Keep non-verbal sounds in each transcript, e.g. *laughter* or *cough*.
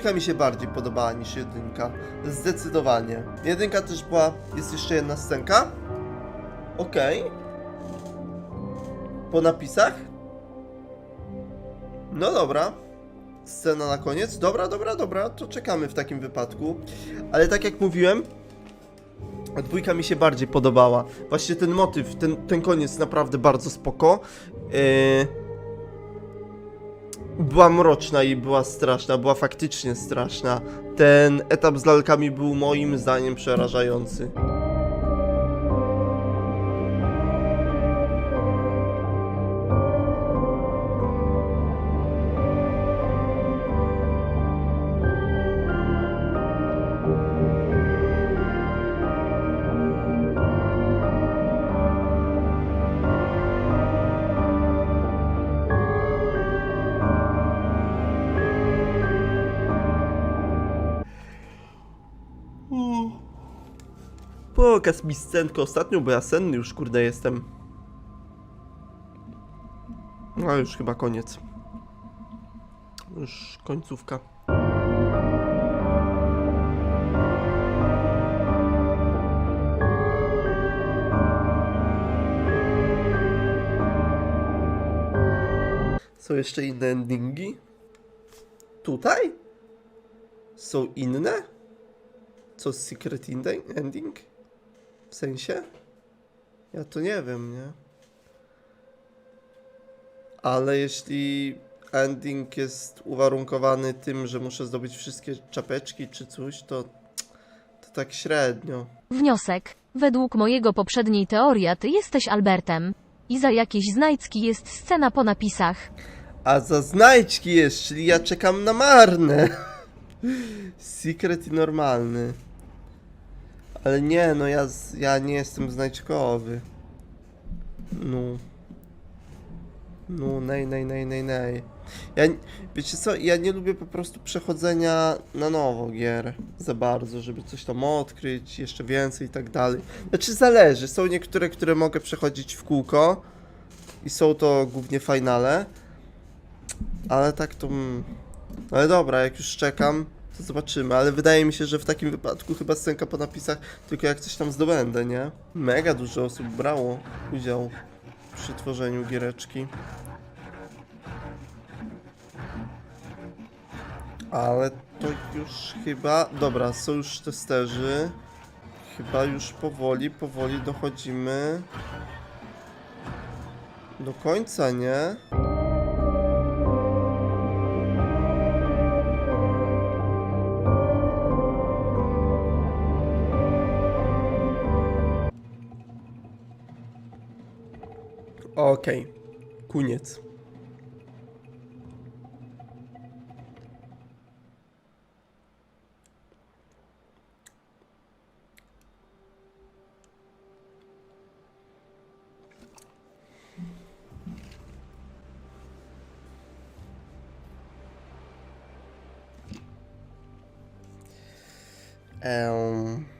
dwójka mi się bardziej podobała niż jedynka. Zdecydowanie. Jedynka też była. Jest jeszcze jedna scenka. Okej. Po napisach? No dobra. Scena na koniec. Dobra, dobra, dobra. To czekamy w takim wypadku. Ale tak jak mówiłem, dwójka mi się bardziej podobała. Właśnie ten motyw, ten, ten koniec naprawdę bardzo spoko. Yy... Była mroczna i była straszna, była faktycznie straszna. Ten etap z lalkami był moim zdaniem przerażający. Pokaż mi scenkę ostatnią, bo ja senny już kurde jestem. No już chyba koniec. Już końcówka. Są jeszcze inne endingi? Tutaj? Są inne? Co, secret ending-? W sensie? Ja to nie wiem, nie? Ale jeśli ending jest uwarunkowany tym, że muszę zdobyć wszystkie czapeczki czy coś, to, to tak średnio. Wniosek. Według mojego poprzedniej teorii, a ty jesteś Albertem. I za jakieś znajdźki jest scena po napisach. A za znajdźki jest, czyli ja czekam na marne. *laughs* Secret i normalny. Ale nie, no ja, ja nie jestem znajdźkowy. No. No, nej, nej, nej, nej, nej. Ja, wiecie co, ja nie lubię po prostu przechodzenia na nowo gier za bardzo, żeby coś tam odkryć, jeszcze więcej i tak dalej. Znaczy zależy, są niektóre, które mogę przechodzić w kółko i są to głównie finale, ale tak to... mm, Ale dobra, jak już czekam, to zobaczymy, ale wydaje mi się, że w takim wypadku chyba scenka po napisach, tylko jak coś tam zdobędę, nie? Mega dużo osób brało udział przy tworzeniu giereczki. Ale to już chyba... Dobra, są już testerzy. Chyba już powoli, powoli dochodzimy do końca, nie? Okej, koniec. Um.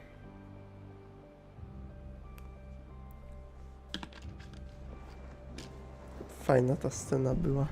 Fajna ta scena była.